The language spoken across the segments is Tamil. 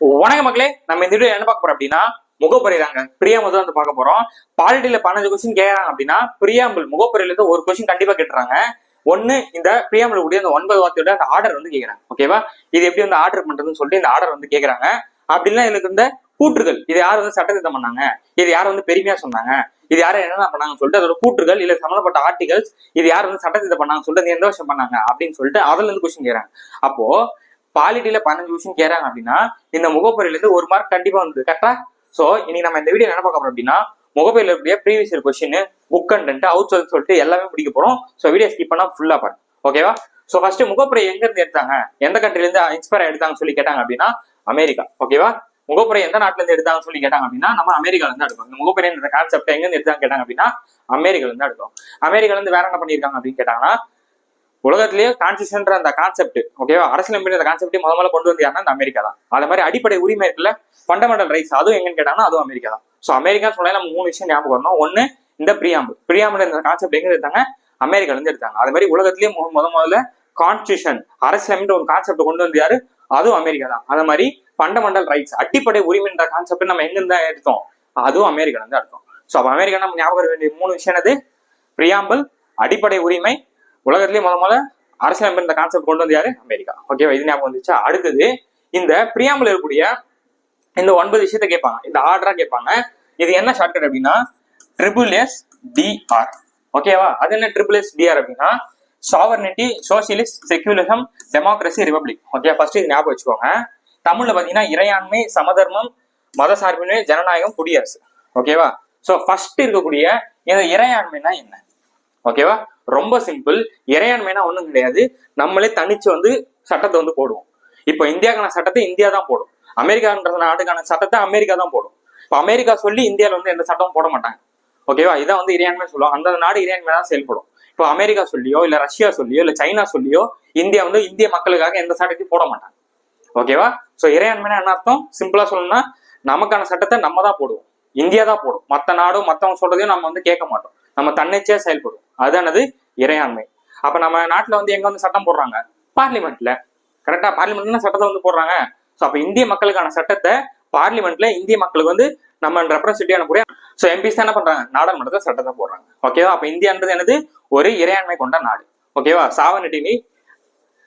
வணக்க மக்களே நம்ம இந்த வீடியோ என்ன பார்க்க போறோம் அப்படின்னா முகப்புரை தாங்க. பிரியாம்பல் தான் வந்து பார்க்க போறோம். பாலிட்டியில பதினஞ்சு கொஸ்டின் கேட்கறாங்க அப்படின்னா பிரியாம்பிள் முகப்புரையில இருந்து ஒரு கொஸ்டின் கண்டிப்பா கேட்டுறாங்க. ஒண்ணு இந்த பிரியாமல் கூடிய அந்த ஒன்பது வார்த்தையோட அந்த ஆர்டர் வந்து கேக்குறாங்க. ஓகேவா இது எப்படி வந்து ஆர்டர் பண்றதுன்னு சொல்லிட்டு இந்த ஆர்டர் வந்து கேட்கறாங்க அப்படின்னா எனக்கு இந்த கூற்றுகள் இது யார் வந்து சட்டத்திட்டம் பண்ணாங்க? இது யார் வந்து பெருமையா சொன்னாங்க? இது யாரும் என்னென்ன பண்ணாங்கன்னு சொல்லிட்டு அதோட கூற்றுகள் இல்ல சம்மந்தப்பட்ட ஆர்டிகல்ஸ் இது யார் வந்து சட்டத்திட்டம் பண்ணாங்க சொல்லிட்டு எந்த வருஷம் பண்ணாங்க? அப்படின்னு சொல்லிட்டு அதுல இருந்து கொஸ்டின் கேட்கறாங்க அப்போ பாலிட்டியில பதினஞ்சு கொஸ்டின் கேட்கறாங்க அப்படின்னா இந்த முகப்பொருள் இருந்து ஒரு மார்க் கண்டிப்பா வந்து கரெக்டா சோ இன்னைக்கு நம்ம இந்த வீடியோ என்ன பார்க்க போறோம் அப்படின்னா முகப்பையில இருக்கக்கூடிய previous year question book content out source சொல்லிட்டு எல்லாமே பிடிக்க போறோம். சோ வீடியோ ஸ்கிப் பண்ணா ஃபுல்லா பாருங்க. ஓகேவா சோ ஃபர்ஸ்ட் முகப்புரை எங்க இருந்து எடுத்தாங்க? எந்த கண்ட்ரில இருந்து இன்ஸ்பயர் எடுத்தாங்கன்னு சொல்லி கேட்டாங்க அப்படின்னா அமெரிக்கா. ஓகேவா முகப்புரை எந்த நாட்டுல இருந்து எடுத்தாங்கன்னு சொல்லி கேட்டாங்க அப்படின்னா நம்ம அமெரிக்கால இருந்து எடுத்தோம். இந்த முகப்புரை இந்த கான்செப்ட் எங்க இருந்து எடுத்தாங்க கேட்டாங்க அப்படின்னா அமெரிக்கால இருந்து எடுத்தோம். அமெரிக்கால இருந்து வேற என்ன பண்ணிருக்காங்க அப்படின்னு கேட்டாங்கன்னா உலகத்திலேயே கான்ஸ்டியூஷன்ற அந்த கான்செப்ட் ஓகேவா அரசியலமைப்பு அந்த கான்செப்டே முத முதல்ல கொண்டு வந்து யாருன்னா அந்த அமெரிக்கா தான். அது மாதிரி அடிப்படை உரிமை இருக்குல்ல? ஃபண்டமெண்டல் ரைட்ஸ் அதுவும் எங்கன்னு கேட்டாங்கன்னா அதுவும் அமெரிக்கா தான். ஸோ அமெரிக்கா சொன்னா நம்ம மூணு விஷயம் ஞாபகம் வரணும். ஒன்னு இந்த பிரியாம்பு பிரியாம்பு இந்த கான்செப்ட் எங்க எடுத்தாங்க? அமெரிக்கால இருந்து எடுத்தாங்க. அது மாதிரி உலகத்திலேயே முத முதல்ல கான்ஸ்டியூஷன் அரசியலமைப்பு ஒரு கான்செப்ட் கொண்டு வந்து யாரு? அதுவும் அமெரிக்கா தான். அது மாதிரி ஃபண்டமெண்டல் ரைட்ஸ் அடிப்படை உரிமைன்ற கான்செப்ட் நம்ம எங்கிருந்து எடுத்தோம்? அதுவும் அமெரிக்கால இருந்து எடுத்தோம். ஸோ அப்போ அமெரிக்கா நம்ம ஞாபகம் வேண்டிய மூணு விஷயம் என்னது? பிரியாம்பல் அடிப்படை உரிமை உலகத்திலேயே முத முதல்ல அரசியலமைப்பு இந்த கான்செப்ட் கொண்டு வந்து யாரு? அமெரிக்கா. ஓகேவா இது ஞாபகம் வந்துச்சா அடுத்தது இந்த பிரியாமல் இருக்கக்கூடிய இந்த ஒன்பது விஷயத்த கேட்பாங்க. இந்த ஆர்டரா கேட்பாங்க. இது என்ன ஷார்ட்கட் அப்படின்னா ட்ரிபிள் எஸ் டிஆர் ஓகேவா அது என்ன ட்ரிபிள் எஸ் டிஆர் அப்படின்னா sovereignty socialist secularism democracy republic okay first இது ஞாபகம் வச்சுக்கோங்க. தமிழ்ல பாத்தீங்கன்னா இறையாண்மை சமதர்மம் மத சார்பின்மை ஜனநாயகம் குடியரசு. ஓகேவா சோ ஃபர்ஸ்ட் இருக்கக்கூடிய இந்த இறையாண்மைனா என்ன? ஓகேவா ரொம்ப சிம்பிள் இறையாண்மைனா ஒன்றும் கிடையாது. நம்மளே தனிச்சு வந்து சட்டத்தை வந்து போடுவோம். இப்போ இந்தியாக்கான சட்டத்தை இந்தியா தான் போடும். அமெரிக்கான்ற நாட்டுக்கான சட்டத்தை அமெரிக்கா தான் போடும். இப்போ அமெரிக்கா சொல்லி இந்தியாவில் வந்து எந்த சட்டமும் போட மாட்டாங்க. ஓகேவா இதான் வந்து இறையாண்மை சொல்லுவோம் அந்த நாடு இறையாண்மை தான் செயல்படும். இப்போ அமெரிக்கா சொல்லியோ இல்லை ரஷ்யா சொல்லியோ இல்லை சைனா சொல்லியோ இந்தியா வந்து இந்திய மக்களுக்காக எந்த சட்டத்தையும் போட மாட்டாங்க. ஓகேவா ஸோ இறையாண்மைனா என்ன அர்த்தம்? சிம்பிளா சொல்லணும்னா நமக்கான சட்டத்தை நம்ம தான் போடுவோம். இந்தியா தான் போடும். மற்ற நாடும் மற்றவங்க சொல்றதையும் நம்ம வந்து கேட்க மாட்டோம். நம்ம தன்னிச்சையா செயல்படும் அதானது இறையாண்மை. அப்ப நம்ம நாட்டுல வந்து எங்க வந்து சட்டம் போடுறாங்க? பார்லிமெண்ட்ல. கரெக்டா பார்லிமெண்ட்ல சட்டத்தை வந்து போடுறாங்க? ஸோ அப்ப இந்திய மக்களுக்கான சட்டத்தை பார்லிமெண்ட்ல இந்திய மக்களுக்கு வந்து நம்ம ரெப்ரஸன்டேட்டிவ் அனுப்புறோம் சோ எம்பிஸ் தான் என்ன பண்றாங்க? நாடாளுமன்றத்துல சட்டத்தை போடுறாங்க. ஓகேவா அப்ப இந்தியான்றது என்னது? ஒரு இறையாண்மை கொண்ட நாடு. ஓகேவா சாவனிட்டினி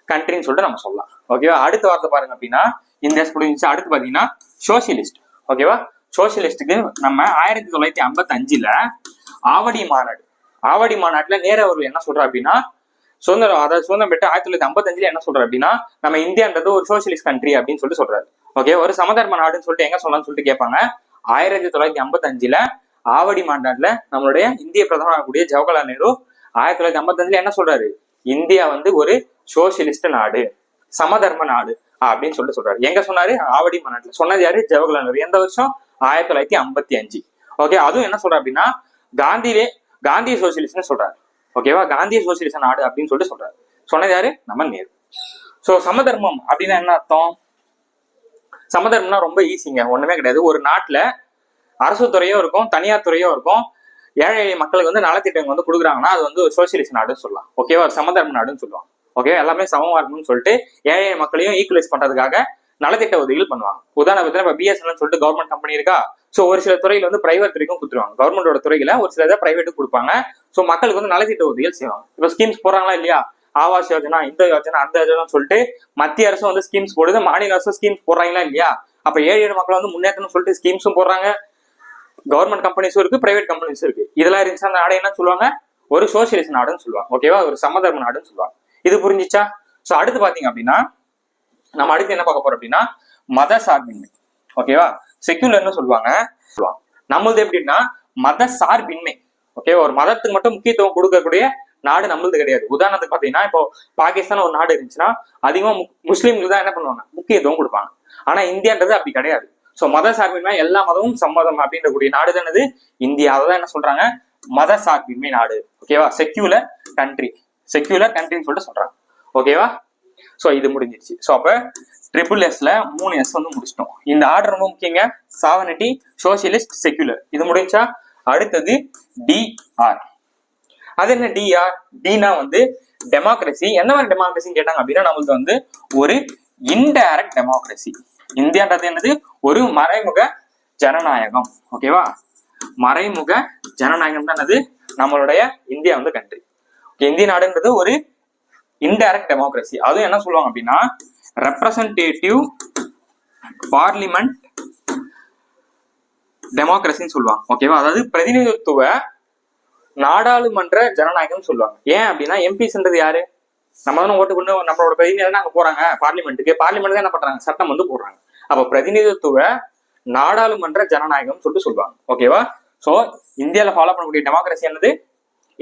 கண்ட்ரின்னு சொல்லிட்டு நம்ம சொல்லலாம். ஓகேவா அடுத்த வார்த்தை பாருங்க அப்படின்னா இந்த முடிஞ்சு அடுத்து பாத்தீங்கன்னா சோசியலிஸ்ட் ஓகேவா சோசியலிஸ்டுக்கு நம்ம ஆயிரத்தி தொள்ளாயிரத்தி ஐம்பத்தி அஞ்சுல ஆவடி மாநாடு. ஆவடி மாநாட்டுல நேர அவர்கள் என்ன சொல்றா அப்படின்னா சுதந்திரம் அதாவது சுதந்திரம் பெற்ற ஆயிரத்தி தொள்ளாயிரத்தி ஐம்பத்தஞ்சுல என்ன சொல்றாரு அப்படின்னா நம்ம இந்தியான்றது ஒரு சோசியலிஸ்ட் கண்ட்ரி அப்படின்னு சொல்லிட்டு சொல்றாரு. ஓகே ஒரு சமதர்ம நாடுன்னு சொல்லிட்டு எங்க சொல்லலாம்னு சொல்லிட்டு கேட்பாங்க. ஆயிரத்தி தொள்ளாயிரத்தி ஐம்பத்தஞ்சுல ஆவடி மாநாட்டுல நம்மளுடைய இந்திய பிரதமராக கூடிய ஜவஹர்லால் நேரு ஆயிரத்தி தொள்ளாயிரத்தி ஐம்பத்தஞ்சுல என்ன சொல்றாரு? இந்தியா வந்து ஒரு சோசியலிஸ்ட் நாடு சமதர்ம நாடு அப்படின்னு சொல்லிட்டு சொல்றாரு. எங்க சொன்னாரு? ஆவடி மாநாட்டுல. சொன்னது யாரு? ஜவஹர்லால் நேரு. எந்த வருஷம்? ஆயிரத்தி தொள்ளாயிரத்தி ஐம்பத்தி அஞ்சு. ஓகே அதுவும் என்ன சொல்றாரு அப்படின்னா காந்தியே காந்திய சோசியலிஸ்ட்னு சொல்றாரு. ஓகேவா? காந்திய சோசியலிச நாடு அப்படின்னு சொல்லிட்டு சொல்றாரு. சொன்னது யாரு? நம்ம நேரு. ஸோ சமதர்மம் அப்படின்னா என்ன அர்த்தம்? சமதர்மம்னா ரொம்ப ஈஸிங்க ஒண்ணுமே கிடையாது. ஒரு நாட்டுல அரசு துறையும் இருக்கும் தனியார் துறையும் இருக்கும். ஏழை எளிய மக்களுக்கு வந்து நலத்திட்டங்கள் வந்து கொடுக்குறாங்கன்னா அது வந்து ஒரு சோசியலிஸ்ட் நாடுன்னு சொல்லலாம். ஓகேவா? ஒரு சமதர்ம நாடுன்னு சொல்லுவாங்க. ஓகே எல்லாமே சமமா இருக்கணும்னு சொல்லிட்டு ஏழை மக்களையும் ஈக்குவலைஸ் பண்றதுக்காக நலத்திட்ட உதவிகள் பண்ணுவாங்க. உதாரணத்துக்கு இப்போ பிஎஸ்என்எல் சொல்லிட்டு கவர்மெண்ட் கம்பெனி இருக்கா? ஸோ ஒரு சில துறையில வந்து பிரைவேட் துறைக்கும் கொடுத்துருவாங்க. கவர்மெண்டோட துறையில ஒரு சில இதை பிரைவேட்டுக்கு கொடுப்பாங்க. ஸோ மக்களுக்கு வந்து நலத்திட்ட உதவிகள் செய்வாங்க. இப்போ ஸ்கீம்ஸ் போடுறாங்களா இல்லையா? ஆவாஸ் யோஜனா இந்த யோஜனா அந்த யோஜனா சொல்லிட்டு மத்திய அரசும் வந்து ஸ்கீம்ஸ் போடுது. மாநில அரசும் ஸ்கீம்ஸ் போடுறாங்களா இல்லையா? அப்ப ஏழை ஏழு மக்கள் வந்து முன்னேற்றம்னு சொல்லிட்டு ஸ்கீம்ஸும் போடுறாங்க. கவர்மெண்ட் கம்பெனிஸும் இருக்கு பிரைவேட் கம்பெனிஸும் இருக்கு. இதெல்லாம் இருந்துச்சு அந்த நாடு என்ன சொல்லுவாங்க? ஒரு சோசியலிஸ்ட் நாடுன்னு சொல்லுவாங்க. ஓகேவா ஒரு சமதர்ம நாடுன்னு சொல்லுவாங்க. இது புரிஞ்சிச்சா? சோ அடுத்து பாத்தீங்க அப்படின்னா நம்ம அடுத்து என்ன பார்க்க போறோம் அப்படின்னா மத சார்பின்மை. ஓகேவா செக்யூலர்னு சொல்லுவாங்க சொல்லுவாங்க. நம்மளது எப்படின்னா மத சார்பின்மை. ஓகே ஒரு மதத்துக்கு மட்டும் முக்கியத்துவம் கொடுக்கக்கூடிய நாடு நம்மளது கிடையாது. உதாரணத்துக்கு பாத்தீங்கன்னா இப்போ பாகிஸ்தான் ஒரு நாடு இருந்துச்சுன்னா அதிகமா முஸ்லீம்களுக்கு தான் என்ன பண்ணுவாங்க? முக்கியத்துவம் கொடுப்பாங்க. ஆனா இந்தியான்றது அப்படி கிடையாது. சோ மத சார்பின்மை எல்லா மதமும் சம்மதம் அப்படின்ற கூடிய நாடு தானது இந்தியா. அதான் என்ன சொல்றாங்க? மத சார்பின்மை நாடு. ஓகேவா செக்யூலர் கண்ட்ரி செக்யூலர் கண்ட்ரின்னு சொல்லிட்டு சொல்றாங்க. ஓகேவா ஸோ இது முடிஞ்சிருச்சு. ஸோ அப்போ ட்ரிபிள் எஸ்ல மூணு எஸ் வந்து முடிச்சிட்டோம். இந்த ஆர்டர் ரொம்ப முக்கியங்க. சாவனிட்டி சோசியலிஸ்ட் செக்யூலர் இது முடிஞ்சா அடுத்தது டிஆர் அது என்ன டிஆர் டினா வந்து டெமோக்ரஸி எந்த மாதிரி டெமோக்ரஸின்னு கேட்டாங்க அப்படின்னா நம்மளுக்கு வந்து ஒரு இன்டைரக்ட் டெமோக்ரஸி இந்தியான்றது என்னது? ஒரு மறைமுக ஜனநாயகம். ஓகேவா மறைமுக ஜனநாயகம் தான் என்னது? நம்மளுடைய இந்தியா வந்து கண்ட்ரி இந்திய நாடுன்றது ஒரு இன்டைரக்ட் டெமோக்ரஸி அதுவும் என்ன சொல்லுவாங்க அப்படின்னா ரெப்ரசன்டேட்டிவ் பார்லிமெண்ட் டெமோக்ரஸின்னு சொல்லுவாங்க. ஓகேவா அதாவது பிரதிநிதித்துவ நாடாளுமன்ற ஜனநாயகம் சொல்லுவாங்க. ஏன் அப்படின்னா எம்பிஸ்ன்றது யாரு? நம்ம தானே ஓட்டு கொண்டு நம்மளோட பிரதிநிதி அங்க போறாங்க பார்லிமெண்ட்டுக்கு பார்லிமெண்ட் தான் என்ன பண்றாங்க? சட்டம் வந்து போடுறாங்க. அப்ப பிரதிநிதித்துவ நாடாளுமன்ற ஜனநாயகம் சொல்லிட்டு சொல்லுவாங்க. ஓகேவா சோ இந்தியாவில் ஃபாலோ பண்ணக்கூடிய டெமோக்ரஸி என்னது?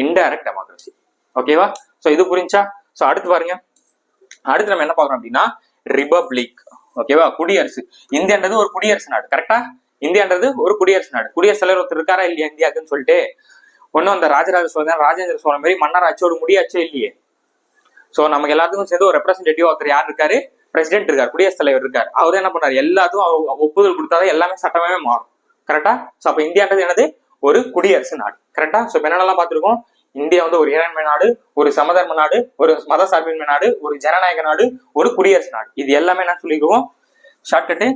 இன்டைரக்ட் டெமோக்ரஸி ஓகேவா சோ இது புரிஞ்சா? சோ அடுத்து பாருங்க. அடுத்து நம்ம என்ன பார்க்கறோம் அப்படின்னா ரிபப்ளிக் ஓகேவா குடியரசு. இந்தியான்றது ஒரு குடியரசு நாடு. கரெக்டா இந்தியான்றது ஒரு குடியரசு நாடு. குடியரசு தலைவர் ஒருத்தர் இருக்காரா இல்லையா இந்தியாக்குன்னு சொல்லிட்டு? ஒண்ணும் அந்த ராஜராஜ சோழன் ராஜேந்திர சோழன் மாதிரி மன்னர் அச்சோடு முடியாச்சோ இல்லையே? சோ நமக்கு எல்லாத்துக்கும் சேர்ந்து ஒரு ரெப்ரஸன்டேட்டிவ் ஒருத்தர் யார் இருக்காரு? பிரசிடென்ட் இருக்காரு. குடியரசுத் தலைவர் இருக்காரு. அவர் என்ன பண்ணாரு? எல்லாத்துக்கும் அவர் ஒப்புதல் கொடுத்தாதான் எல்லாமே சட்டமே மாறும். கரெக்டா சோ அப்ப இந்தியான்றது என்னது? ஒரு குடியரசு நாடு. கரெக்டா சோ இப்ப என்னென்னலாம் பார்த்திருக்கோம்? இந்தியா வந்து ஒரு இறையாண்மை நாடு ஒரு சமதர்ம நாடு ஒரு மத சார்பின்மை நாடு ஒரு ஜனநாயக நாடு ஒரு குடியரசு நாடு. இது எல்லாமே என்ன சொல்லிருக்கோம்? ஷார்ட்கட்டு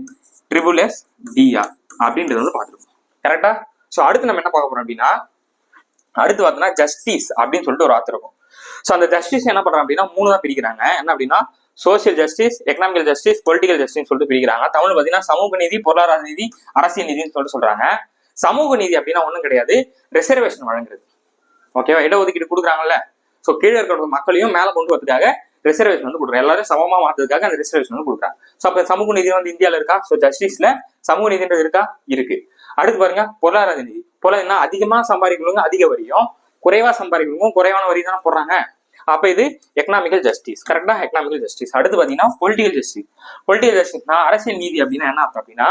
ட்ரிபிள் எஸ் டிஆர் அப்படின்றது வந்து பார்த்துருக்கோம். கரெக்டா சோ அடுத்து நம்ம என்ன பார்க்க போறோம் அப்படின்னா அடுத்து பார்த்தோம்னா ஜஸ்டிஸ் அப்படின்னு சொல்லிட்டு ஒரு ஆத்திருக்கும் இருக்கும். ஸோ அந்த ஜஸ்டிஸ் என்ன பண்றாங்க அப்படின்னா மூணு தான் பிரிக்கிறாங்க. என்ன அப்படின்னா social justice economical justice political justice சொல்லிட்டு பிரிக்கிறாங்க. தமிழ் பார்த்தீங்கன்னா சமூக நீதி பொருளாதார நீதி அரசியல் நீதினு சொல்லிட்டு சொல்றாங்க. சமூக நீதி அப்படின்னா ஒன்றும் கிடையாது. ரிசர்வேஷன் வழங்குறது. ஓகேவா இடஒதுக்கீடு கொடுக்குறாங்கல்ல. ஸோ கீழே இருக்கிற மக்களையும் மேலே கொண்டு வரதுக்காக ரிசர்வேஷன் வந்து கொடுக்குறாங்க. எல்லாரும் சமமாக மாத்துறதுக்காக அந்த ரிசர்வேஷன் வந்து கொடுக்குறாங்க. ஸோ அப்போ சமூக நீதி வந்து இந்தியாவில் இருக்கா? ஸோ ஜஸ்டிஸ்ல சமூக நீதின்றது இருக்கா? இருக்கு. அடுத்து பாருங்க பொருளாதார நீதி. பொருளாதார அதிகமா சம்பாதிக்கிறவங்க அதிக வரியும் குறைவா சம்பாதிக்கிறவங்க குறைவான வரி தானே போடுறாங்க. அப்ப இது எக்கனாமிக்கல் ஜஸ்டிஸ் கரெக்டா எக்கனாமிக்கல் ஜஸ்டிஸ் அடுத்து பாத்தீங்கன்னா பொலிட்டிக்கல் ஜஸ்டிஸ் பொலிட்டிக்கல் ஜஸ்டிஸ்னா அரசியல் நீதி அப்படின்னா என்ன அர்த்தம் அப்படின்னா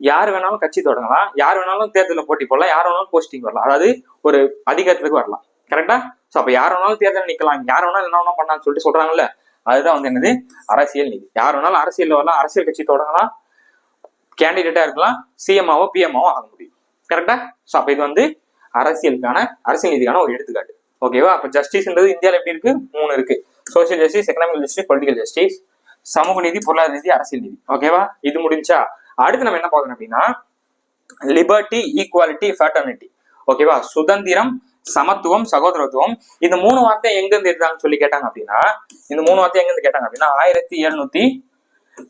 யார் வேணாலும் கட்சி தொடங்கலாம். யார் வேணாலும் தேர்தலில் போட்டி போடலாம். யார் வேணாலும் போஸ்டிங் வரலாம். அதாவது ஒரு அதிகாரத்துக்கு வரலாம். கரெக்டா ஸோ அப்போ யார் வேணாலும் தேர்தல் நிக்கலாம். யார் வேணாலும் என்ன வேணா பண்ணலாம்னு சொல்லிட்டு சொல்றாங்கல்ல? அதுதான் வந்து என்னது? அரசியல் நீதி. யார் வேணாலும் அரசியல் வரலாம். அரசியல் கட்சி தொடங்கலாம். கேண்டிடேட்டா இருக்கலாம். சிஎம்ஆவோ பிஎம்ஆவோ ஆக முடியும். கரெக்டா ஸோ அப்போ இது வந்து அரசியலுக்கான அரசியல் நீதிக்கான ஒரு எடுத்துக்காட்டு. ஓகேவா அப்ப ஜஸ்டிஸ்ன்றது இந்தியாவில் எப்படி இருக்கு? மூணு இருக்கு. Social justice economic justice political justice சமூக நீதி பொருளாதார நீதி அரசியல் நீதி. ஓகேவா இது முடிஞ்சா? அடுத்து நம்ம என்ன பார்க்கணும் அப்படின்னா லிபர்ட்டி ஈக்குவாலிட்டி ஃபேட்டர்னிட்டி ஓகேவா சுதந்திரம் சமத்துவம் சகோதரத்துவம். இந்த மூணு வார்த்தை எங்க இருந்து எடுத்தாங்கன்னு சொல்லி கேட்டாங்க அப்படின்னா இந்த மூணு வார்த்தை எங்க இருந்து கேட்டாங்க அப்படின்னா ஆயிரத்தி எழுநூத்தி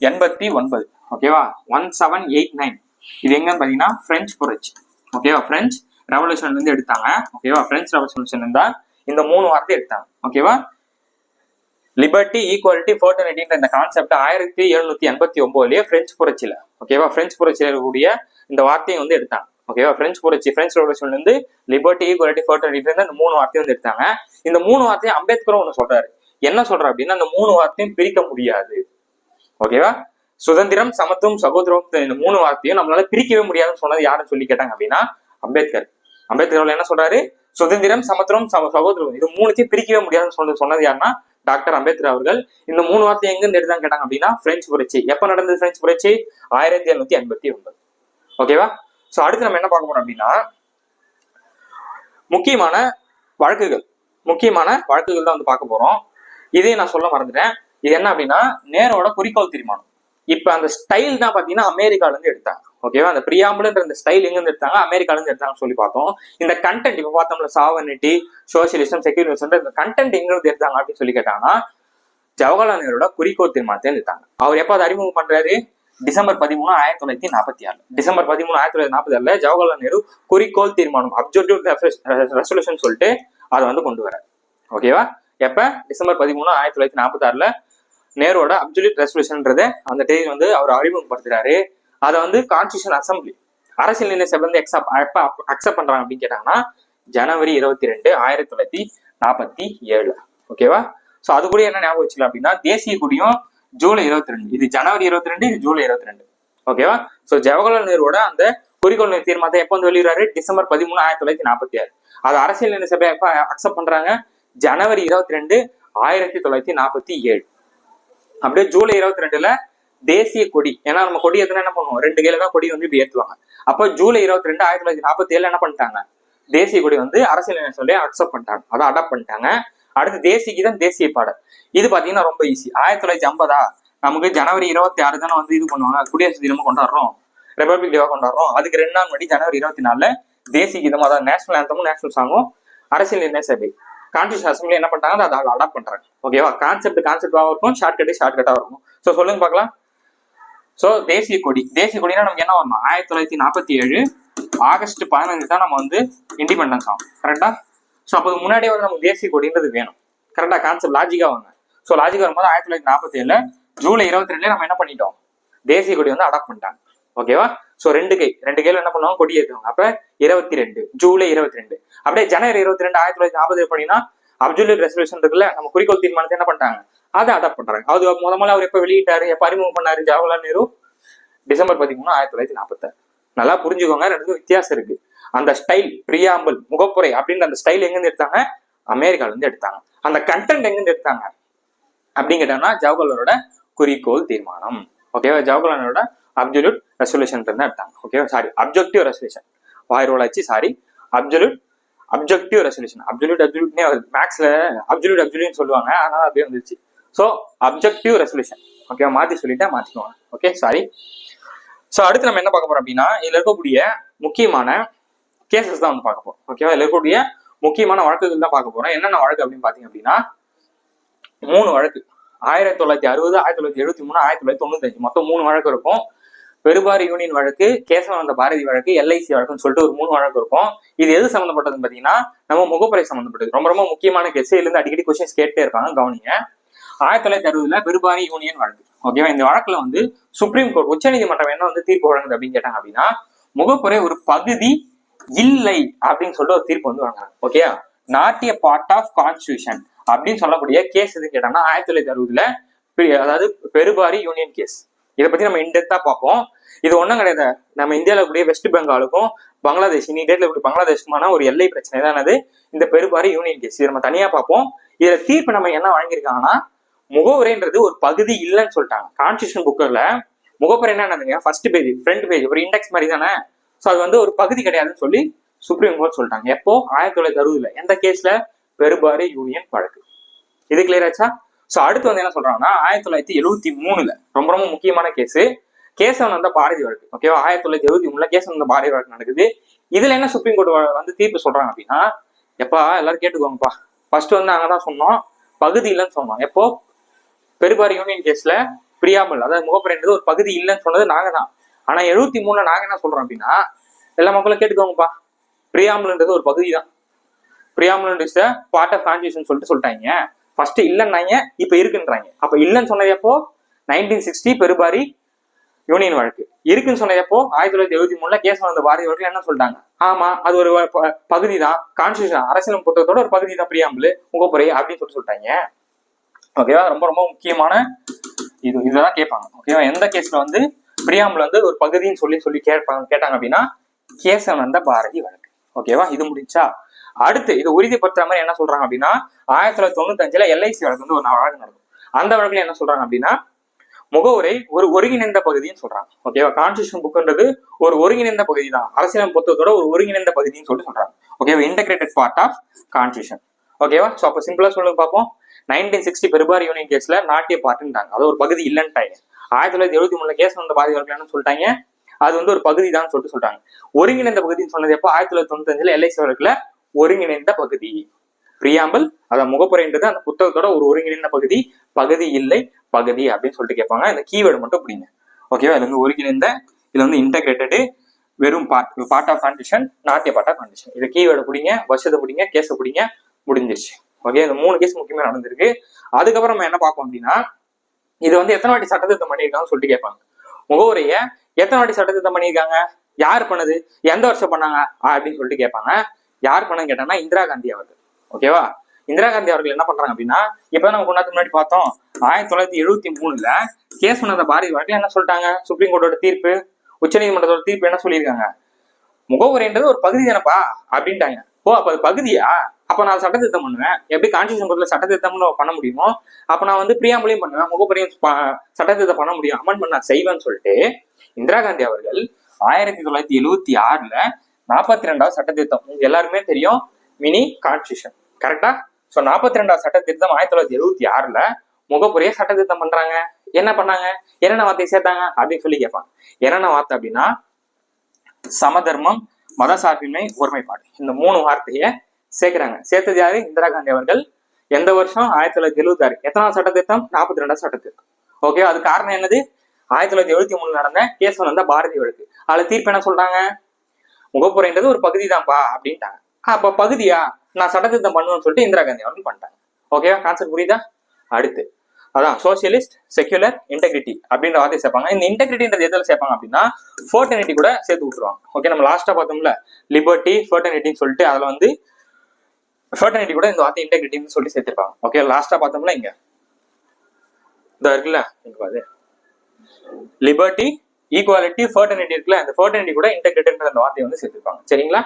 எண்பத்தி ஒன்பது. ஓகேவா ஒன் செவன் எயிட் நைன் இது எங்கன்னு பாத்தீங்கன்னா பிரெஞ்சு புரட்சி ஓகேவா பிரெஞ்சு ரெவல்யூஷன்ல இருந்து எடுத்தாங்க. ஓகேவா பிரெஞ்சு ரெவல்யூஷன் இருந்தா இந்த மூணு வார்த்தை எடுத்தாங்க. ஓகேவா லிபர்ட்டி ஈக்குவாலிட்டி ஃபோர்டனிட்டின்ற இந்த கான்செப்ட் ஆயிரத்தி எழுநூத்தி எண்பத்தி ஒன்பதுலயே பிரெஞ்சு புரட்சியில. ஓகேவா பிரெஞ்சு புரட்சியில இருக்கக்கூடிய இந்த வார்த்தையை வந்து எடுத்தாங்க. ஓகேவா பிரெஞ்சு புரட்சி பிரெஞ்சு ரெவல்யூஷன்ல இருந்து லிபர்ட்டி ஈக்குவாலிட்டி ஃபோர்டனிட்டின்ற இந்த மூணு வார்த்தையும் வந்து எடுத்தாங்க. இந்த மூணு வார்த்தையும் அம்பேத்கரும் ஒன்று சொல்றாரு. என்ன சொல்றாரு அப்படின்னா இந்த மூணு வார்த்தையும் பிரிக்க முடியாது. ஓகேவா சுதந்திரம் சமத்துவம் சகோதரம் இந்த மூணு வார்த்தையும் நம்மளால பிரிக்கவே முடியாதுன்னு சொன்னது யாருன்னு சொல்லி கேட்டாங்க அப்படின்னா அம்பேத்கர். அம்பேத்கர் என்ன சொல்றாரு? சுதந்திரம் சமத்துவம் சம- சகோதரம் இது மூணுத்தையும் பிரிக்கவே முடியாதுன்னு சொன்னது சொன்னது யாருன்னா டாக்டர் அம்பேத்கர் அவர்கள் இந்த மூணு வார்த்தை எங்க இருந்து எடுத்தாங்க கேட்டாங்க அப்படின்னா பிரெஞ்சு புரட்சி. எப்ப நடந்தது பிரெஞ்சு புரட்சி? ஆயிரத்தி எழுநூத்தி எண்பத்தி ஒன்பது. ஓகேவா சோ அடுத்து நம்ம என்ன பார்க்க போறோம் அப்படின்னா முக்கியமான வழக்குகள். முக்கியமான வழக்குகள் தான் வந்து பார்க்க போறோம். இதையும் நான் சொல்ல மறந்துட்டேன். இது என்ன அப்படின்னா நேரோட குறிக்கோள் தீர்மானம். இப்ப அந்த ஸ்டைல் தான் பாத்தீங்கன்னா அமெரிக்கால இருந்து எடுத்தாங்க. ஓகேவா அந்த பிரியாம்புலன்ற இந்த ஸ்டைல் எங்க இருந்து எடுத்தாங்க? அமெரிக்கால இருந்து எடுத்தாங்கன்னு சொல்லி பார்த்தோம். இந்த கண்டென்ட் இப்ப பார்த்தோம்ல சாவனிட்டி சோசியலிசம் செக்யூரிசம் இந்த கண்டென்ட் எங்க இருந்து எடுத்தாங்க அப்படின்னு சொல்லி கேட்டாங்கன்னா ஜவஹர்லால் நேருட குறிக்கோள் தீர்மானத்தை எடுத்தாங்க. அவர் எப்ப அதை அறிமுகம் பண்றாரு? டிசம்பர் பதிமூணு ஆயிரத்தி தொள்ளாயிரத்தி நாற்பத்தி ஆறு. டிசம்பர் பதிமூணு ஆயிரத்தி தொள்ளாயிரத்தி நாற்பத்தி ஆறுல ஜவஹர்லால் நேரு குறிக்கோள் தீர்மானம் அப்ஜெக்டிவ் ரெசல்யூஷன் சொல்லிட்டு அதை வந்து கொண்டு வர ஓகேவா எப்ப? டிசம்பர் பதிமூணு ஆயிரத்தி தொள்ளாயிரத்தி நாற்பத்தி ஆறுல நேரோட அப்ஜெக்டிவ் ரெசல்யூஷன்ன்றத அந்த தேதி வந்து அவர் அறிமுகப்படுத்துறாரு. அதை வந்து கான்ஸ்டியூஷன் அசம்பிளி அரசியல் நிர்ணய சபை வந்து எக்ஸப்ட் எப்போ அக்செப்ட் பண்றாங்க அப்படின்னு கேட்டாங்கன்னா ஜனவரி இருபத்தி ரெண்டு ஆயிரத்தி தொள்ளாயிரத்தி நாற்பத்தி ஏழு. ஓகேவா ஸோ அது கூட என்ன ஞாபகம் வச்சுக்கலாம் அப்படின்னா தேசிய கொடியும் ஜூலை இருபத்தி ரெண்டு இது ஜனவரி இருபத்தி ரெண்டு இது ஜூலை இருபத்தி ரெண்டு ஓகேவா ஸோ ஜவஹர்லால் நேருவோட அந்த குறிக்கோள் தீர்மானத்தை எப்போ வந்து வெளியிடுறாரு? டிசம்பர் பதிமூணு ஆயிரத்தி தொள்ளாயிரத்தி நாற்பத்தி ஆறு. அது அரசியல் நிர்ணய சபை எப்ப அக்செப்ட் பண்றாங்க? ஜனவரி இருபத்தி ரெண்டு ஆயிரத்தி தொள்ளாயிரத்தி நாற்பத்தி ஏழு. அப்படியே ஜூலை இருபத்தி ரெண்டுல தேசிய கொடி. ஏன்னா நம்ம கொடி எத்தனை என்ன பண்ணுவோம்? ரெண்டு கையில தான் கொடி வந்து இப்படி ஏற்றுவாங்க அப்போ ஜூலை இருபத்தி ரெண்டு ஆயிரத்தி தொள்ளாயிரத்தி நாற்பத்தி ஏழுல என்ன பண்ணிட்டாங்க? தேசிய கொடி வந்து அரசியல் சொல்லி அக்செப்ட் பண்ணிட்டாங்க. அதை அடாப்ட் பண்ணிட்டாங்க. அடுத்து தேசிய கீதம் தேசிய பாடல். இது பாத்தீங்கன்னா ரொம்ப ஈஸி ஆயிரத்தி தொள்ளாயிரத்தி ஐம்பதா? நமக்கு ஜனவரி இருபத்தி ஆறு தானே வந்து இது பண்ணுவாங்க. குடியரசு தினமும் கொண்டாடுறோம். ரிபப்ளிக் டேவா கொண்டாடுறோம். அதுக்கு ரெண்டு நாள் முன்னாடி ஜனவரி இருபத்தி நாலுல தேசிய கீதம் அதாவது நேஷனல் ஆந்தமும் நேஷனல் சாங்கும் அரசியல் நிர்ணய சபை. கான்ஸ்டியூஷன் அசம்பிளி என்ன பண்றாங்க அதை அடாப்ட் பண்றாங்க. ஓகேவா கான்செப்ட் கான்செப்டாகவும் இருக்கும். ஷார்ட் கட்டே ஷார்ட் கட்டாக இருக்கும். ஸோ சொல்லுங்க பார்க்கலாம். ஸோ தேசிய கொடி. தேசிய கொடினா நமக்கு என்ன வரணும்? ஆயிரத்தி தொள்ளாயிரத்தி நாற்பத்தி ஏழு ஆகஸ்ட் பதினஞ்சு தான் நம்ம வந்து இண்டிபெண்டன்ஸ் ஆகும் கரெக்டா ஸோ அப்போ முன்னாடியே வந்து நமக்கு தேசிய கொடின்றது வேணும். கரெக்டா கான்செப்ட் லாஜிக்காக வாங்க ஸோ லாஜிக் வரும்போது ஆயிரத்தி தொள்ளாயிரத்தி நாற்பத்தி ஏழுல ஜூலை இருபத்தி ரெண்டுல நம்ம என்ன பண்ணிட்டோம்? தேசிய கொடி வந்து அடாப்ட் பண்ணிட்டாங்க. ஓகேவா ஸோ ரெண்டு கை. ரெண்டு கையில என்ன பண்ணுவாங்க? கொடி ஏற்றுவாங்க அப்ப இருபத்தி ரெண்டு ஜூலை இருபத்தி ரெண்டு அப்படியே ஜனவரி இருபத்தி ரெண்டு ஆயிரத்தி தொள்ளாயிரத்தி நாற்பது பண்ணினா அப்துல் ரெசல்யூஷன் இருக்குல்ல? நம்ம குறிக்கோள் தீர்மானத்தை என்ன பண்ணிட்டாங்க? அதை அடாப்ட் பண்றாங்க. அது முத முதல்ல அவர் எப்ப வெளியிட்டாரு எப்ப அறிமுகம் பண்ணாரு ஜவஹர்லால் நேரு? டிசம்பர் பதிமூணு ஆயிரத்தி தொள்ளாயிரத்தி நாற்பத்தாறு நல்லா புரிஞ்சுக்கோங்க ரெண்டுக்கும் வித்தியாசம் இருக்கு. அந்த ஸ்டைல் பிரியாம்பல் முகப்புரை அப்படின்ற அந்த ஸ்டைல் எங்கிருந்து எடுத்தாங்க? அமெரிக்கால இருந்து எடுத்தாங்க. அந்த கண்டென்ட் எங்கிருந்து எடுத்தாங்க? அப்படின்னு கேட்டோம்னா ஜவஹர்லாலோட குறிக்கோள் தீர்மானம். ஓகேவா ஜவஹர்லாலோட அப்சல்யூட் ரெசல்யூஷன் இருந்தா எடுத்தாங்க. ஓகேவா sorry objective resolution வாயிரோலாச்சு sorry absolute objective resolution absolute அப்சல்யூட்னே மேக்ஸ்ல அப்சல்யூட் அப்சல்யூட்னு சொல்லுவாங்க. அதனால அப்படியே வந்துருச்சு. ஸோ அப்ஜெக்டிவ் ரெசல்யூஷன் ஓகேவா மாற்றி சொல்லிட்டேன் மாற்றிக்கோங்க ஓகே சாரி ஸோ அடுத்து நம்ம என்ன பார்க்க போறோம் அப்படின்னா இதில் இருக்கக்கூடிய முக்கியமான கேசஸ் தான் வந்து பார்க்க போறோம். ஓகேவா இதில் இருக்கக்கூடிய முக்கியமான வழக்குகள் தான் பார்க்க போறோம். என்னென்ன வழக்கு அப்படின்னு பார்த்தீங்க அப்படின்னா மூணு வழக்கு. ஆயிரத்தி தொள்ளாயிரத்தி அறுபது ஆயிரத்தி தொள்ளாயிரத்தி எழுபத்தி மூணு ஆயிரத்தி தொள்ளாயிரத்தி தொண்ணூத்தஞ்சு. மொத்தம் மூணு வழக்கு இருக்கும். பெருபாரி யூனியன் வழக்கு கேசவானந்த பாரதி வழக்கு எல்ஐசி வழக்குன்னு சொல்லிட்டு ஒரு மூணு வழக்கு இருக்கும். இது எது சம்மந்தப்பட்டதுன்னு பார்த்தீங்கன்னா நம்ம முகப்புரை சம்மந்தப்பட்டது ரொம்ப ரொம்ப முக்கியமான கேஸ் இதுலேருந்து அடிக்கடி கொஸ்டின்ஸ் கேட்டே இருக்காங்க கவனிங்க. ஆயிரத்தி தொள்ளாயிரத்தி அறுபதுல பெருபாரி யூனியன் வழக்கு. ஓகேவா இந்த வழக்குல வந்து சுப்ரீம் கோர்ட் உச்சநீதிமன்றம் என்ன வந்து தீர்ப்பு வழங்குது அப்படின்னு கேட்டாங்க அப்படின்னா முகப்புரை ஒரு பகுதி இல்லை அப்படின்னு சொல்லிட்டு ஒரு தீர்ப்பு வந்து வழங்குறாங்க. ஓகேயா ஏ பார்ட் ஆஃப் கான்ஸ்டியூஷன் அப்படின்னு சொல்லக்கூடிய கேஸ் எது கேட்டாங்கன்னா ஆயிரத்தி தொள்ளாயிரத்தி அறுபதுல அதாவது பெருபாரி யூனியன் கேஸ் இதை பத்தி நம்ம இன்டெப்தா பார்ப்போம். இது ஒண்ணும் கிடையாது. நம்ம இந்தியாவில் கூடிய வெஸ்ட் பெங்காலுக்கும் பங்களாதேஷ் இனி டேட்ல இப்படி பங்களாதேஷ்க்குமான ஒரு எல்லை பிரச்சனை தானது இந்த பெருபாரி யூனியன் கேஸ் இதை நம்ம தனியா பார்ப்போம். இதுல தீர்ப்பு நம்ம என்ன வழங்கியிருக்காங்கன்னா முகவுரைன்றது ஒரு பகுதி இல்லைன்னு சொல்லிட்டாங்க. கான்ஸ்டியூஷன் புக்கில் முகப்புரை என்னதுங்க ஃபர்ஸ்ட் பேஜ் ஃப்ரண்ட் பேஜ் ஒரு இண்டெக்ஸ் மாதிரி தானே? ஸோ அது வந்து ஒரு பகுதி கிடையாதுன்னு சொல்லி சுப்ரீம் கோர்ட் சொல்லிட்டாங்க. எப்போ? ஆயிரத்தி தொள்ளாயிரத்தி அறுபதுல. எந்த கேஸ்ல பெரும்பாரு யூனியன் வழக்கு. இது கிளியர் ஆச்சா? ஸோ அடுத்து வந்து என்ன சொல்றாங்கன்னா ஆயிரத்தி தொள்ளாயிரத்தி எழுபத்தி மூணுல. ரொம்ப ரொம்ப முக்கியமான கேஸ் கேசவன் வந்த பாரதி வழக்கு. ஓகேவா ஆயிரத்தி தொள்ளாயிரத்தி எழுபத்தி மூணுல கேசவன் வந்த பாரதி வழக்கு நடக்குது. இதுல என்ன சுப்ரீம் கோர்ட் வந்து தீர்ப்பு சொல்றாங்க அப்படின்னா எப்பா எல்லாரும் கேட்டுக்கோங்கப்பா. ஃபர்ஸ்ட் வந்து நாங்க தான் சொன்னோம். பகுதி இல்லைன்னு சொன்னோம். எப்போ? பெருபாரி யூனியன் கேஸ்ல பிரியாமல் அதாவது முகப்புரைன்றது ஒரு பகுதி இல்லைன்னு சொன்னது நாங்க தான் ஆனா எழுபத்தி மூணுல நாங்க என்ன சொல்றோம் அப்படின்னா எல்லா மக்களும் கேட்டுக்கோங்கப்பா. பிரியாமல்ன்றது ஒரு பகுதி தான் பிரியாமல் இஸ் பார்ட் ஆஃப் கான்ஸ்டியூஷன் சொல்லிட்டு சொல்லிட்டாங்க. ஃபர்ஸ்ட் இல்லைன்னாங்க இப்ப இருக்குன்றாங்க. அப்ப இல்லைன்னு சொன்னது எப்போ? நைன்டீன் சிக்ஸ்டி பெருபாரி யூனியன் வழக்கு. இருக்குன்னு சொன்னது எப்போ? ஆயிரத்தி தொள்ளாயிரத்தி எழுபத்தி மூணுல கேஸ் வந்த பாரதி வழக்கு என்ன சொல்லிட்டாங்க? ஆமா அது ஒரு ப- பகுதி தான் கான்ஸ்டியூஷன் அரசியல் புத்தகத்தோட ஒரு பகுதி தான் பிரியாமல் முகப்புரை அப்படின்னு சொல்லிட்டு சொல்லிட்டாங்க. ஓகேவா ரொம்ப ரொம்ப முக்கியமான இது இதெல்லாம் கேட்பாங்க. ஓகேவா எந்த கேஸ்ல வந்து பிரியாமில் வந்து ஒரு பகுதின்னு சொல்லி சொல்லி கேட்பாங்க கேட்டாங்க அப்படின்னா கேசவன் வந்த பாரதி வழக்கு. ஓகேவா இது முடிச்சா அடுத்து இது உறுதிப்படுத்துற மாதிரி என்ன சொல்றாங்க அப்படின்னா ஆயிரத்தி தொள்ளாயிரத்தி தொண்ணூத்தஞ்சுல எல்ஐசி வழக்கு வந்து ஒரு வழக்கு நடக்கும். அந்த வழக்குல என்ன சொல்றாங்க அப்படின்னா முகவுரை ஒரு ஒருங்கிணைந்த பகுதின்னு சொல்றாங்க. ஓகேவா கான்ஸ்டியூஷன் புக்ன்றது ஒரு ஒருங்கிணைந்த பகுதி தான் அரசியல் பொத்தத்தோட ஒரு ஒருங்கிணைந்த பகுதின்னு சொல்லி சொல்றாங்க. ஓகேவா இன்டகிரேட்டட் பார்ட் ஆஃப் கான்ஸ்டியூஷன் ஓகேவா ஸோ அப்போ சிம்பிளா சொல்லுங்க பார்ப்போம். நைன்டீன் சிக்ஸ்டி பெருபார் யூனியன் கேஸ்ல நாட்டிய பார்ட்டுன்ட்டாங்க அது ஒரு பகுதி இல்லைன்ட்டாங்க. ஆயிரத்தி தொள்ளாயிரத்தி எழுபத்தி மூணுல கேஸ் வந்த பாதி வழக்குல சொல்லிட்டாங்க. அது வந்து ஒரு பகுதி தான் சொல்லிட்டு சொல்றாங்க. ஒருங்கிணைந்த பகுதின்னு சொன்னது எப்போ? ஆயிரத்தி தொள்ளாயிரத்தி தொண்ணூத்தஞ்சுல எல்ஐசி வழக்குல ஒருங்கிணைந்த பகுதி. பிரியாம்பல் அதான் முகப்புரைன்றது அந்த புத்தகத்தோட ஒரு ஒருங்கிணைந்த பகுதி. பகுதி இல்லை பகுதி அப்படின்னு சொல்லிட்டு கேட்பாங்க. இந்த கீவேர்டு மட்டும் பிடிங்க. ஓகேவா இது வந்து ஒருங்கிணைந்த இது வந்து இன்டகிரேட்டடு வெறும் பார்ட் பார்ட் ஆஃப் கண்டிஷன் நாட்டிய பார்ட் ஆஃப் கண்டிஷன் இது கீவேர்டு பிடிங்க வருஷத்தை பிடிங்க கேஸை பிடிங்க முடிஞ்சிருச்சு. ஓகே இந்த மூணு கேஸ் முக்கியமா நடந்திருக்கு. அதுக்கப்புறம் நம்ம என்ன பார்ப்போம் அப்படின்னா இது வந்து எத்தனை வாட்டி சட்டத்திருத்தம் பண்ணியிருக்காங்கன்னு சொல்லிட்டு கேட்பாங்க. முகவுரைய எத்தனை வாட்டி சட்டத்திருத்தம் பண்ணியிருக்காங்க? யார் பண்ணது? எந்த வருஷம் பண்ணாங்க? அப்படின்னு சொல்லிட்டு கேட்பாங்க. யார் பண்ணன்னு கேட்டாங்கன்னா இந்திரா காந்தி அவர்கள். ஓகேவா இந்திரா காந்தி அவர்கள் என்ன பண்றாங்க அப்படின்னா இப்ப நம்ம கொண்டாந்து முன்னாடி பார்த்தோம் ஆயிரத்தி தொள்ளாயிரத்தி எழுபத்தி மூணுல கேஸ் பண்ணத பாரதி வழக்கில் என்ன சொல்லிட்டாங்க? சுப்ரீம் கோர்ட்டோட தீர்ப்பு உச்சநீதிமன்றத்தோட தீர்ப்பு என்ன சொல்லியிருக்காங்க? முகவுரைன்றது ஒரு பகுதி தானப்பா அப்படின்ட்டாங்க. ஓ அப்ப அது பகுதியா? அப்ப நான் சட்டத்திருத்தம் பண்ணுவேன். எப்படி கான்ஸ்டியூஷன் சட்ட சட்டத்திருத்தம்னு பண்ண முடியுமோ அப்ப நான் வந்து பிரியாம்பலையும் பண்ணுவேன். முகப்பரையும் ப- சட்டத்திருத்தம் பண்ண முடியும். அமெண்ட்மெண்ட் நான் செய்வேன்னு சொல்லிட்டு இந்திரா காந்தி அவர்கள் ஆயிரத்தி தொள்ளாயிரத்தி எழுவத்தி ஆறுல நாற்பத்தி ரெண்டாவது சட்டத்திருத்தம். திருத்தம் எல்லாருமே தெரியும். மினி கான்ஸ்டியூஷன் கரெக்டா சோ நாற்பத்தி ரெண்டாவது சட்டத்திருத்தம் ஆயிரத்தி தொள்ளாயிரத்தி எழுவத்தி ஆறுல முகப்புரையை சட்ட திருத்தம் பண்றாங்க. என்ன பண்ணாங்க? என்னென்ன வார்த்தையை சேர்த்தாங்க? அப்படின்னு சொல்லி கேட்பாங்க. என்னென்ன வார்த்தை அப்படின்னா சமதர்மம் மதசார்பின்மை ஒருமைப்பாடு. இந்த மூணு வார்த்தையை சேர்க்கிறாங்க. சேர்த்தது யாரு? இந்திரா காந்தி அவர்கள். எந்த வருஷம்? ஆயிரத்தி தொள்ளாயிரத்தி எழுபத்தி ஆறு எத்தனாவது சட்ட நாற்பத்தி ரெண்டாவது சட்ட ஓகே அது காரணம் என்னது? ஆயிரத்தி தொள்ளாயிரத்தி எழுபத்தி மூணு நடந்த கேஸ் வந்த பாரதி வழக்கு. அதுல தீர்ப்பு என்ன சொல்றாங்க? முகப்புரைன்றது ஒரு பகுதி தான்ப்பா அப்படின்ட்டாங்க. அப்ப பகுதியா? நான் சட்ட பண்ணுவேன்னு சொல்லிட்டு இந்திரா காந்தி அவர்கள் பண்ணிட்டாங்க. ஓகேவா கான்செப்ட் புரியுதா? அடுத்து. அதான் சோசியலிஸ்ட் செக்யூலர் இன்டெகிரிட்டி அப்படின்ற வார்த்தை சேர்ப்பாங்க. இந்த இன்டெகிரிட்டின்றது எதில் சேர்ப்பாங்க அப்படின்னா ஃபோர்டனிட்டி கூட சேர்த்து விட்டுருவாங்க. ஓகே நம்ம லாஸ்டா பார்த்தோம்ல லிபர்ட்டி ஃபோர்டனிட்டின்னு சொல்லிட்டு அதுல வந்து ஃபர்டனிட்டி கூட இந்த வார்த்தை இன்டெகிரிட்டின்னு சொல்லி சேர்த்திருப்பாங்க. ஓகே லாஸ்டா பார்த்தோம்ல இங்க. இந்த இருக்குல்ல பாரு. லிபர்ட்டி ஈக்குவாலிட்டி ஃபர்டனிட்டி இருக்குல்ல அந்த ஃபர்டனிட்டி கூட இன்டெகிரிட்டின்ற அந்த வார்த்தையை வந்து சேர்த்திருப்பாங்க. சரிங்களா?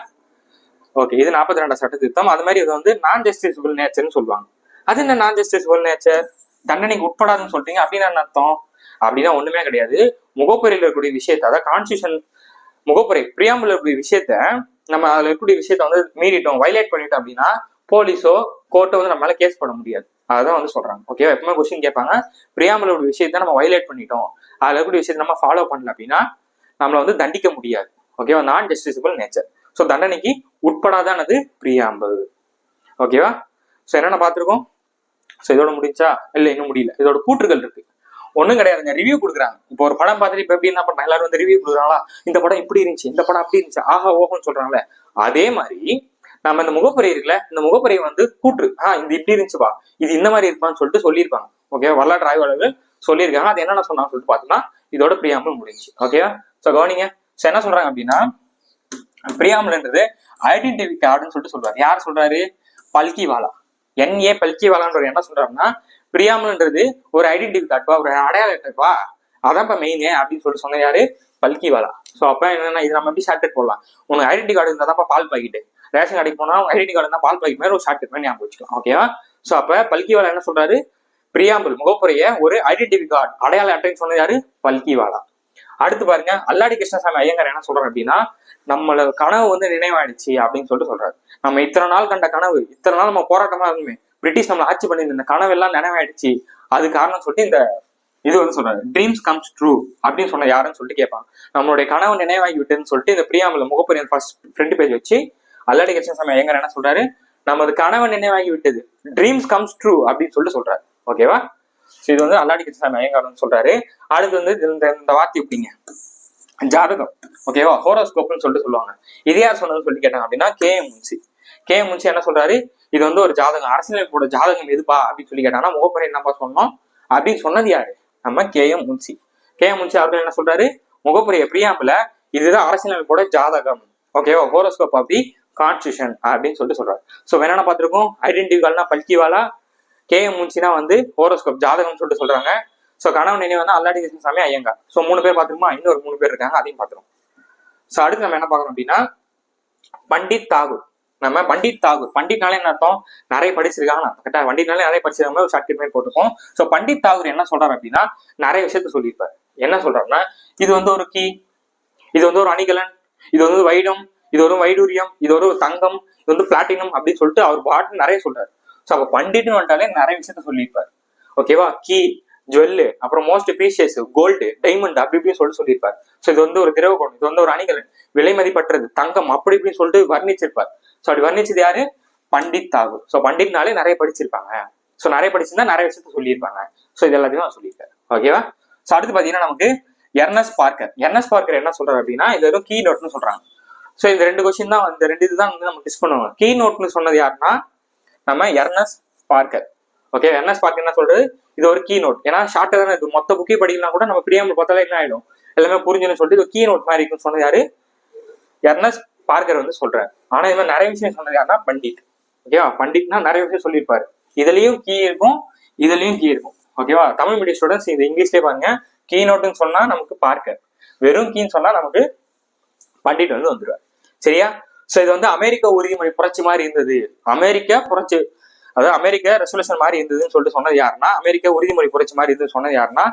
ஓகே இது நாற்பத்தி ரெண்டாம் சட்ட திருத்தம் அது மாதிரி இது வந்து நான் ஜஸ்டிஸபிள் நேச்சர்னு சொல்லுவாங்க. அது என்ன நான் ஜஸ்டிஸபிள் நேச்சர் தண்டனைக்கு உட்படாதுன்னு சொல்றீங்க அப்படின்னு என்ன அர்த்தம்? அப்படின்னா ஒண்ணுமே கிடையாது. முகப்புரையில் இருக்கக்கூடிய விஷயத்த அதாவது கான்ஸ்டியூஷன் முகப்புரை பிரியாமல் இருக்கக்கூடிய விஷயத்த நம்ம அதுல இருக்கக்கூடிய விஷயத்த வந்து மீறிட்டோம் வைலேட் பண்ணிட்டோம் அப்படின்னா போலீஸோ கோர்ட்டோ வந்து நம்மளால கேஸ் பண்ண முடியாது. அதான் வந்து சொல்றாங்க. ஓகேவா எப்பவுமே கொஸ்டின் கேட்பாங்க. பிரியாமலோட விஷயத்த நம்ம வைலேட் பண்ணிட்டோம். அதுல இருக்கக்கூடிய விஷயத்த நம்ம ஃபாலோ பண்ணல அப்படின்னா நம்மளை வந்து தண்டிக்க முடியாது. ஓகேவா நான் ஜஸ்டிசபிள் நேச்சர் ஸோ தண்டனைக்கு உட்படாதானது பிரியாம்பல் ஓகேவா ஸோ என்னென்ன பார்த்துருக்கோம்? ஸோ இதோட முடிஞ்சா? இல்லை இன்னும் முடியல. இதோட கூற்றுகள் இருக்கு. ஒன்றும் கிடையாதுங்க ரிவ்யூ கொடுக்குறாங்க. இப்போ ஒரு படம் பார்த்துட்டு இப்போ எப்படி என்ன எல்லாரும் வந்து ரிவ்யூ கொடுக்குறாங்களா? இந்த படம் இப்படி இருந்துச்சு இந்த படம் அப்படி இருந்துச்சு. ஆஹா ஓஹோன்னு சொல்றாங்களே அதே மாதிரி நம்ம இந்த முகப்புரை இருக்குல்ல இந்த முகப்புரை வந்து கூற்று. ஆ இது இப்படி இருந்துச்சுப்பா. இது இந்த மாதிரி இருப்பான்னு சொல்லிட்டு சொல்லியிருப்பாங்க. ஓகே வரலாற்று ஆய்வாளர்கள் சொல்லியிருக்காங்க. அது என்னென்ன சொன்னாங்கன்னு சொல்லிட்டு பார்த்தோம்னா இதோட பிரியாமல் முடிஞ்சு. ஓகேவா ஸோ கவனிங்க. ஸோ என்ன சொல்றாங்க அப்படின்னா பிரியாமல்ன்றது ஐடென்டிஃபிக் கார்டுன்னு சொல்லிட்டு சொல்றாரு. யார் சொல்றாரு? பல்கிவாலா என்ஏ பல்கிவாலான்ற என்ன சொல்றாருன்னா பிரியாமல்ன்றது ஒரு ஐடென்டிட்டி கார்டுவா ஒரு அடையாள அட்டைப்பா அதான்ப்பா மெயினே அப்படின்னு சொல்லிட்டு சொன்ன யாரு? பல்கிவாலா ஸோ அப்ப என்னன்னா இது நம்ம எப்படி ஷார்ட்கட் போடலாம்? உனக்கு ஐடென்டி கார்டு இருந்தா பால் பாக்கெட்டு. ரேஷன் கடைக்கு போனா உங்க ஐடென்டி கார்டு இருந்தா பால் பாக்கெட் மாதிரி ஒரு ஷார்ட்கட் மாதிரி ஞாபகம் வச்சுக்கலாம். ஓகேவா ஸோ அப்ப பல்கிவாலா என்ன சொல்றாரு? பிரியாம்பல் முகப்புரைய ஒரு ஐடென்டிட்டி கார்டு அடையாள அட்டைன்னு சொன்னது யாரு? பல்கிவாலா அடுத்து பாருங்க அல்லாடி கிருஷ்ணசாமி ஐயங்கார் என்ன சொல்றாரு அப்படின்னா நம்மள கனவு வந்து நினைவாயிடுச்சு அப்படின்னு சொல்லிட்டு சொல்றாரு. நம்ம இத்தனை நாள் கண்ட கனவு இத்தனை நாள் நம்ம போராட்டமா இருக்குமே பிரிட்டிஷ் நம்மளை ஆட்சி பண்ணியிருந்த கனவு எல்லாம் நினைவாயிடுச்சு அது காரணம் சொல்லிட்டு இந்த இது வந்து சொல்றாரு. ட்ரீம்ஸ் கம்ஸ் ட்ரூ அப்படின்னு சொன்ன யாருன்னு சொல்லிட்டு கேட்பான் நம்மளுடைய கனவு நினைவாகி விட்டுன்னு சொல்லிட்டு இந்த பிரியாமல் முகப்புரிய ஃபர்ஸ்ட் ஃப்ரெண்ட் பேஜ் வச்சு அல்லாடி கிருஷ்ணசாமி ஐயங்கார் என்ன சொல்றாரு? நமது கனவு நினைவாகி விட்டது. ட்ரீம்ஸ் கம்ஸ் ட்ரூ அப்படின்னு சொல்லிட்டு சொல்றாரு. ஓகேவா ஸோ இது வந்து அல்லாடி கிருஷ்ணசாமி ஐயங்கார் சொல்றாரு. அடுத்து வந்து இந்த இந்த வார்த்தை எப்படிங்க? ஜாதகம். ஓகேவா ஹோரோஸ்கோப்னு சொல்லிட்டு சொல்லுவாங்க. இது யார் சொன்னதுன்னு சொல்லி கேட்டாங்க அப்படின்னா K. M. Munshi. K. M. Munshi என்ன சொல்றாரு? இது வந்து ஒரு ஜாதகம். அரசியலமைப்போட ஜாதகம் எதுப்பா அப்படின்னு சொல்லி கேட்டாங்கன்னா முகப்பரை என்னப்பா சொன்னோம்? அப்படின்னு சொன்னது யாரு? நம்ம K. M. Munshi. K. M. Munshi அவர்கள் என்ன சொல்றாரு? முகப்புரிய பிரியாம்பல இதுதான் அரசியலமைப்போட ஜாதகம். ஓகேவா ஹோரோஸ்கோப் அப்படி கான்ஸ்டியூஷன் அப்படின்னு சொல்லிட்டு சொல்றாரு. ஸோ என்னென்ன பார்த்துருக்கோம்? ஐடென்டிவால்னா பல்கிவாலா கே எம் முன்சினா வந்து ஹோரோஸ்கோப் ஜாதகம்னு சொல்லிட்டு சொல்றாங்க. ஸோ கணவன் நினைவு வந்து அல்லாடி கிருஷ்ணசாமி ஐயங்கா ஸோ மூணு பேர் பார்த்துருமா இன்னொரு மூணு பேர் இருக்காங்க அதையும் பார்த்துரும் ஸோ அடுத்து நம்ம என்ன பார்க்கணும் அப்படின்னா பண்டித் தாகூர். நம்ம பண்டித் தாகூர். பண்டிட்னாலே என்ன அர்த்தம்? நிறைய படிச்சிருக்காங்க. கரெக்டாக பண்டிட்னாலே நிறைய படிச்சிருக்காங்க. ஒரு ஷார்ட் மாதிரி போட்டிருக்கோம். ஸோ பண்டித் தாகூர் என்ன சொல்றாரு அப்படின்னா நிறைய விஷயத்த சொல்லியிருப்பாரு. என்ன சொல்றாருன்னா இது வந்து ஒரு கீ இது வந்து ஒரு அணிகலன் இது வந்து வைடம் இது ஒரு வைடூரியம் இது ஒரு தங்கம் இது வந்து பிளாட்டினம் அப்படின்னு சொல்லிட்டு அவர் பாட்டு நிறைய சொல்றாரு. ஸோ அப்போ பண்டிட்னு வந்துட்டாலே நிறைய விஷயத்த சொல்லியிருப்பாரு. ஓகேவா கீ ஜுவல்லு அப்புறம் மோஸ்ட் பீசியஸ் கோல்டு டைமண்ட் அப்படி இப்படின்னு சொல்லிட்டு சொல்லியிருப்பார். ஸோ இது வந்து ஒரு திரவகோணம் இது வந்து ஒரு அணிகலன். விலை மதிப்பற்றது தங்கம் அப்படி இப்படின்னு சொல்லிட்டு வர்ணிச்சிருப்பார். ஸோ அப்படி வர்ணிச்சது யாரு? பண்டித் தாகூர் ஸோ பண்டிட்னாலே நிறைய படிச்சிருப்பாங்க. ஸோ நிறைய படிச்சிருந்தா நிறைய விஷயத்த சொல்லியிருப்பாங்க. ஸோ இது எல்லாத்தையும் நான் சொல்லியிருக்காரு. ஓகேவா ஸோ அடுத்து பார்த்தீங்கன்னா நமக்கு எர்னஸ் பார்க்கர். எர்னஸ் பார்க்கர் என்ன சொல்றாரு அப்படின்னா இது வெறும் கீ நோட்னு சொல்றாங்க. ஸோ இந்த ரெண்டு கொஸ்டின் தான் இந்த ரெண்டு இதுதான் வந்து நம்ம டிஸ் பண்ணுவோம். கீ நோட்னு சொன்னது யாருன்னா நம்ம Ernest Barker okay Ernest Barker என்ன சொல்றது? இது ஒரு கீ நோட் ஏன்னா ஷார்ட்டா தானே இது மொத்த புக்கே படிக்கலாம் கூட நம்ம பிரியாமல் பார்த்தாலே என்ன ஆயிடும்? எல்லாமே புரிஞ்சுன்னு சொல்லிட்டு இது கீ நோட் மாதிரி இருக்குன்னு சொன்னது யாரு? எர்னஸ் பார்க்கர் வந்து சொல்றாரு. ஆனா இது மாதிரி நிறைய விஷயம் சொன்னது யாருன்னா பண்டிட். ஓகேவா பண்டிட்னா நிறைய விஷயம் சொல்லியிருப்பாரு. இதுலயும் கீ இருக்கும் இதுலயும் கீ இருக்கும். ஓகேவா தமிழ் மீடியம் ஸ்டூடெண்ட்ஸ் இது இங்கிலீஷ்லேயே பாருங்க. கீ நோட்டுன்னு சொன்னா நமக்கு பார்க்கர் வெறும் கீன்னு சொன்னா நமக்கு பண்டிட் வந்து வந்துடுவார் சரியா? ஸோ இது வந்து அமெரிக்க உறுதிமொழி புரட்சி மாதிரி இருந்தது. அமெரிக்க புரட்சி அதாவது அமெரிக்க ரெசல்யூஷன் மாதிரி இருந்ததுன்னு சொல்லிட்டு சொன்னது யாருன்னா அமெரிக்க உறுதிமொழி புரட்சி மாதிரி இருந்ததுன்னு சொன்னது யாருன்னா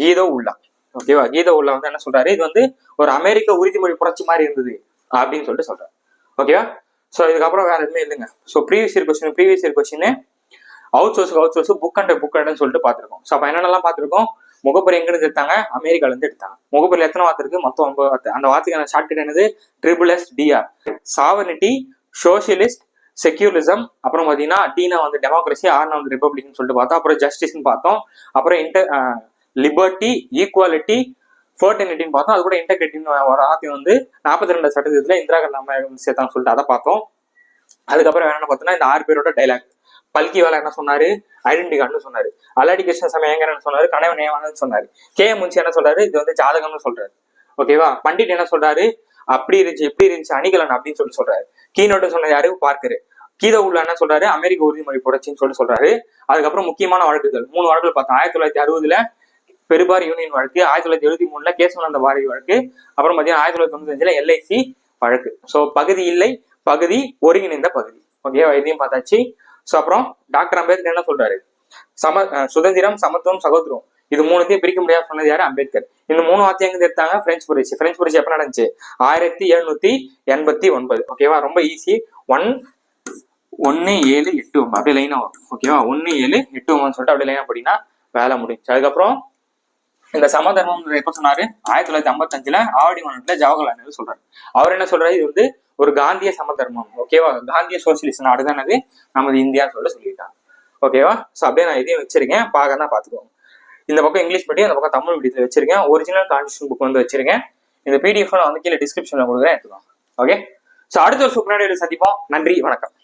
கீதோ உல்லா. ஓகேவா கீதோ உள்ளா வந்து என்ன சொல்றாரு? இது வந்து ஒரு அமெரிக்க உறுதிமொழி புரட்சி மாதிரி இருந்தது அப்படின்னு சொல்லிட்டு சொல்றாரு. ஓகேவா ஸோ இதுக்கப்புறம் வேற எதுவுமே இல்லைங்க. So previous year question previous year question out source out source book and book அண்ட்னு சொல்லிட்டு பார்த்துருக்கோம். ஸோ அப்போ என்னென்னலாம் பார்த்துருக்கோம்? முகப்பரி எங்கிருந்து எடுத்தாங்க? அமெரிக்கால இருந்து எடுத்தாங்க. முகப்பரியில் எத்தனை வார்த்தை இருக்கு? மொத்தம் ஒன்பது வார்த்தை. அந்த வார்த்தைக்கான ஷார்ட்கட் என்னது? Triple S DR sovereignty socialist secularism அப்புறம் பார்த்தீங்கன்னா டீனா வந்து டெமோக்ரஸி ஆர்னா வந்து ரிப்பப்ளிக்னு சொல்லிட்டு பார்த்தோம். அப்புறம் ஜஸ்டிஸ்னு பார்த்தோம். அப்புறம் இன்டர் லிபர்ட்டி ஈக்குவாலிட்டி ஃபர்டினிட்டின்னு பார்த்தோம். அது கூட இன்டெகிரிட்டின்னு ஒரு ஆத்தையும் வந்து நாற்பத்தி ரெண்டு சதவீதத்தில் இந்திரா காந்தி அம்மா சேர்த்தான்னு சொல்லிட்டு அதை பார்த்தோம். அதுக்கப்புறம் வேணும்னு பார்த்தோம்னா இந்த ஆறு பேரோட டைலாக் பல்கி வேலை என்ன சொன்னாரு? ஐடென்டி கார்டுன்னு சொன்னாரு. அல்லாடி கிருஷ்ண சமயங்கரன் சொன்னாரு கனவு நேவானு சொன்னாரு. கே முன்சி என்ன சொல்றாரு? இது வந்து ஜாதகம்னு சொல்றாரு. ஓகேவா பண்டிட் என்ன சொல்றாரு? அப்படி இருந்துச்சு இப்படி இருந்துச்சு அணிகலன் அப்படின்னு சொல்லி சொல்றாரு. கீனோட்டு சொன்னது யாரு? பார்க்கரு. கீத உள்ள என்ன சொல்றாரு? அமெரிக்க உறுதிமொழி புரட்சின்னு சொல்லி சொல்றாரு. அதுக்கப்புறம் முக்கியமான வழக்குகள். மூணு வழக்குகள் பார்த்தோம் ஆயிரத்தி தொள்ளாயிரத்தி அறுபதுல பெருபார் யூனியன் வழக்கு ஆயிரத்தி தொள்ளாயிரத்தி எழுபத்தி மூணுல கேசவனந்த பாரதி வழக்கு அப்புறம் பார்த்தீங்கன்னா ஆயிரத்தி தொள்ளாயிரத்தி தொண்ணூத்தஞ்சுல எல்ஐசி வழக்கு. ஸோ பகுதி இல்லை பகுதி ஒருங்கிணைந்த பகுதி. ஓகேவா இதையும் பார்த்தாச்சு. ஸோ அப்புறம் டாக்டர் அம்பேத்கர் என்ன சொல்றாரு? சம சுதந்திரம் சமத்துவம் சகோதரம் இது மூணுத்தையும் பிரிக்க முடியாது சொன்னது யாரு? அம்பேத்கர். இந்த மூணு வார்த்தை எடுத்தாங்க பிரெஞ்சு புரட்சி. பிரெஞ்சு புரட்சி எப்ப நடந்துச்சு? ஆயிரத்தி எழுநூத்தி எண்பத்தி ஒன்பது. ஓகேவா ரொம்ப ஈஸி ஒன் ஒன்னு ஏழு எட்டு ஒன்பது. அப்படியே லைனா வரும். ஓகேவா ஒன்னு ஏழு எட்டு ஒன்பதுன்னு சொல்லிட்டு அப்படியே லைனா அப்படின்னா வேலை முடிஞ்சு அதுக்கப்புறம் இந்த சமதர்மம் எப்ப சொன்னாரு? ஆயிரத்தி தொள்ளாயிரத்தி ஐம்பத்தஞ்சுல ஆவடி மாநிலத்துல ஜவஹர்லால் நேரு சொல்றாரு. அவர் என்ன சொல்றாரு? இது வந்து ஒரு காந்திய சமதர்மம் ஓகேவா காந்திய சோசியலிஸ்ட் நாடு நமது இந்தியா சொல்ல சொல்லிட்டாங்க ஓகேவா ஸோ அப்படியே நான் இதையும் வச்சிருக்கேன். பார்க்க தான் பார்த்துக்கோங்க இந்த பக்கம் இங்கிலீஷ் மீடியம் இந்த பக்கம் தமிழ் மீடியத்தில் வச்சிருக்கேன். ஒரிஜினல் கான்ஸ்டியூஷன் புக் வந்து வச்சிருக்கேன். இந்த பிடிஎஃப் நான் வந்து கீழே டிஸ்கிரிப்ஷனில் கொடுக்குறேன். எடுத்துக்கோங்க. ஓகே ஸோ அடுத்த ஒரு சூப்பரான சந்திப்போம். நன்றி வணக்கம்.